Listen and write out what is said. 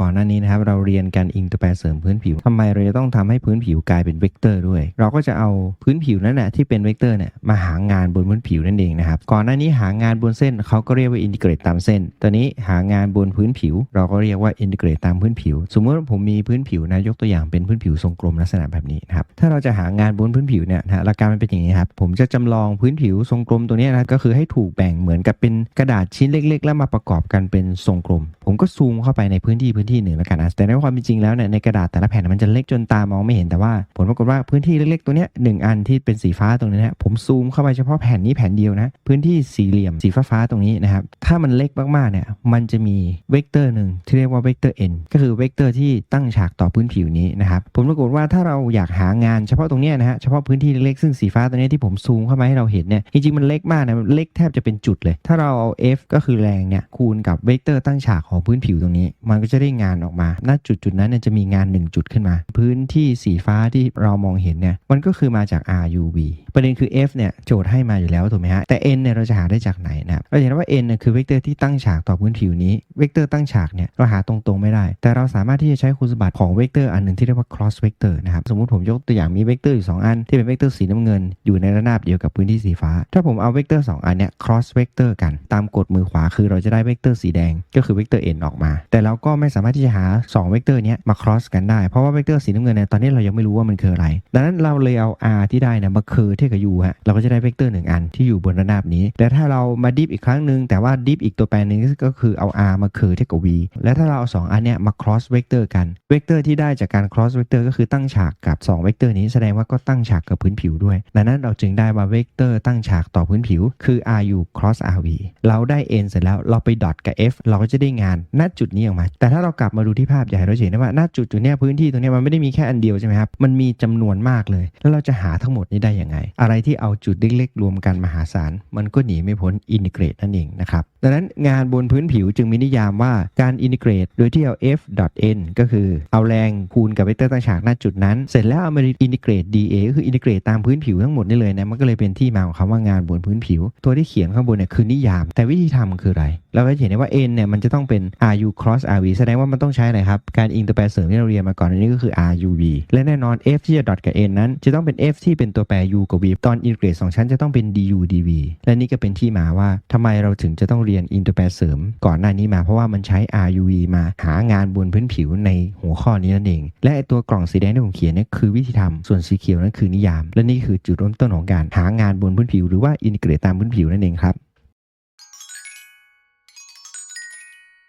ก่อนหน้านี้นะครับเราเรียนการอิงตัวแปรเสริมพื้นผิวทำไมเราจะต้องทำให้พื้นผิวกลายเป็นเวกเตอร์ด้วย เราก็จะเอาพื้นผิวนั่นแหละที่เป็นเวกเตอร์เนี่ยมาหางานบนพื้นผิวนั่นเองนะครับก่อนหน้านี้หางานบนเส้นเขาก็เรียกว่าอินทิเกรตตามเส้น ตอนนี้หางานบนพื้นผิว เราก็เรียกว่าอินทิเกรตตามพื้นผิว สมมติว่าผมมีพื้นผิวนะยกตัวอย่างเป็นพื้นผิวทรงกลมลักษณะแบบนี้นะครับถ้าเราจะหางานบนพื้นผิวเนี่ยนะฮะหลักการมันเป็นอย่างนี้ครับผมจะจำลองพื้นผิวทรงกลมตัวนี้นะก็คือให้ถูกแบ่งเหมือนกับเป็นกระดาษชิ้นเล็ก ๆ แล้วมาประกอบกันเป็นทรงกลม ผมก็ซูมเข้าไปในพื้นที่พื้นที่หนึ่งแล้วกันนะแต่ในความเป็นจริงแล้วเนี่ยในกระดาษแต่ละแผ่นมันจะเล็กจนตามองไม่เห็นแต่ว่าผลปรากฏว่าพื้นที่เล็กๆตัวเนี้ยหนึ่งอันที่เป็นสีฟ้าตรงนี้นะผมซูมเข้าไปเฉพาะแผ่นนี้แผ่นเดียวนะพื้นที่สี่เหลี่ยมสีฟ้าๆตรงนี้นะครับถ้ามันเล็กมากๆเนี่ยมันจะมีเวกเตอร์หนึ่งที่เรียกว่าเวกเตอร์ n ก็คือเวกเตอร์ที่ตั้งฉากต่อพื้นผิวนี้นะครับผลปรากฏว่าถ้าเราอยากหางานเฉพาะตรงเนี้ยนะฮะเฉพาะพื้นที่เล็กๆซึ่งสีฟ้าตัวเนี้ยที่ผมซูมเข้ามาให้เราเห็นเนี่ยจริงๆมันเล็กมากนะเล็กแทบจะเป็นจุดเลย ถ้าเราเอา f ก็คือแรงเนี่ยคูณกับเวกเตอร์ตั้งฉากของพื้นผิวตรงนี้ มันก็จะได้งานออกมาณจุดจุดนั้นเนี่ยจะมีงาน 1 จุดขึ้นมา พื้นที่สีฟ้าที่เรามองเห็นเนี่ยมันก็คือมาจาก RUV ประเด็นคือ f เนี่ยโจทย์ให้มาอยู่แล้วถูกไหมฮะแต่ n เนี่ยเราจะหาได้จากไหนนะครับเราเห็นว่า n เนี่ยคือเวกเตอร์ที่ตั้งฉากต่อพื้นผิวนี้เวกเตอร์ตั้งฉากเนี่ยเราหาตรงๆไม่ได้ แต่เราสามารถที่จะใช้คุณสมบัติของเวกเตอร์อันหนึ่งที่เรียกว่า cross vector นะครับสมมติผมยกตัวอย่างมีเวกเตอร์อยู่สองอัน ที่เป็นเวกเตอร์สีน้ำเงิน อยู่ในระนาบเดียวกับพื้นที่สีฟ้า ถ้าผมเอาเวกเตอร์สองอันเนี่ย cross vector กันตามกฎมือขวาคือเราจะได้เวกเตอร์สีแดงก็คือเวกเตอร์ n ออกมา แต่เราก็ไม่สามารถที่จะหา 2 เวกเตอร์นี้มา cross กันได้ เพราะว่าเวกเตอร์สีน้ำเงินเนี่ยตอนนี้เรายังไม่รู้ว่ามันคืออะไร ดังนั้นเราเลยเอา r ที่ได้เนี่ยมาคือเทียบกับ u ฮะเราก็จะได้เวกเตอร์หนึ่งอันที่อยู่บนระนาบนี้ แต่ถ้าเรามาดิฟอีกครั้งหนึ่งแต่ว่าดิฟอีกตัวแปรหนึ่งก็คือเอา r มาคือเทียบกับ v และถ้าเราเอาสองอันเนี้ยมา cross vector กันเวกเตอร์ที่ได้จากการ cross vector ก็คือตั้งฉากกับ2เวกเตอร์นี้แสดงว่าก็ตั้งฉากกับพื้นผิวด้วยดังนั้นเราจึงได้ว่าเวกเตอร์ตั้งฉากต่อพื้นผิว คือ ru cross rv เราได้ n เสร็จแล้วเราไปดอทกับ f เราก็จะได้งานณจุดนี้ออกมา แต่ถ้าเรากลับมาดูที่ภาพใหญ่เราเห็นได้ว่าณจุดจุดนี้พื้นที่ตรงนี้มันไม่ได้มีแค่อันเดียวใช่ไหมครับมันมีจำนวนมากเลย แล้วเราจะหาทั้งหมดนี้ได้ยังไง อะไรที่เอาจุดเล็กๆรวมกันมหาศาลมันก็หนีไม่พ้นอินทิเกรตนั่นเองนะครับดังนั้นงานบนพื้นผิวจึงมีนิยามว่าการอินทิเกรตโดยที่เอา f n ก็คือเอาแรงคูณกับเวกเตอร์ตั้งฉากณจุดนั้น เสร็จแล้วเอามาอินทิเกรต dA ก็คืออินทิเกรตตามพื้นผิวทั้งหมดนี่เลยนะมันก็เลยเป็นที่มาของคำว่างานบนพื้นผิว ตัวที่เขียนข้างบนเนี่ยคือนิยาม แต่วิธีทำคืออะไรเราก็จะเห็นได้ว่า n เนี่ยมันจะต้องเป็น ru cross rv แสดงว่ามันต้องใช้อะไรครับ การอิงตัวแปรเสริมที่เราเรียนมาก่อนอันนี้ก็คือ ruv และแน่นอน f ที่จะดอทกับ n นั้น จะต้องเป็น f ที่เป็นตัวแปร u กับ v ตอนอินทิเกรตสองชั้นจะต้องเป็น du dv และนี่ก็เป็นที่มาว่าทำไมเราถึงจะต้องเรียนอินตัวแปรเสริม ก่อนหน้านี้มาเพราะว่ามันใช้ ruv มาหางานบนพื้นผิวในหัวข้อนี้นั่นเอง และไอตัวกล่องสีแดงที่ผมเขียนนี่คือวิธีทำส่วนสีเขียวนั่นคือนิยาม และนี่คือจุดเริ่มต้นของการหางานบนพื้นผิว หรือว่าอินเกรตตามพื้นผิวนั่นเองครับ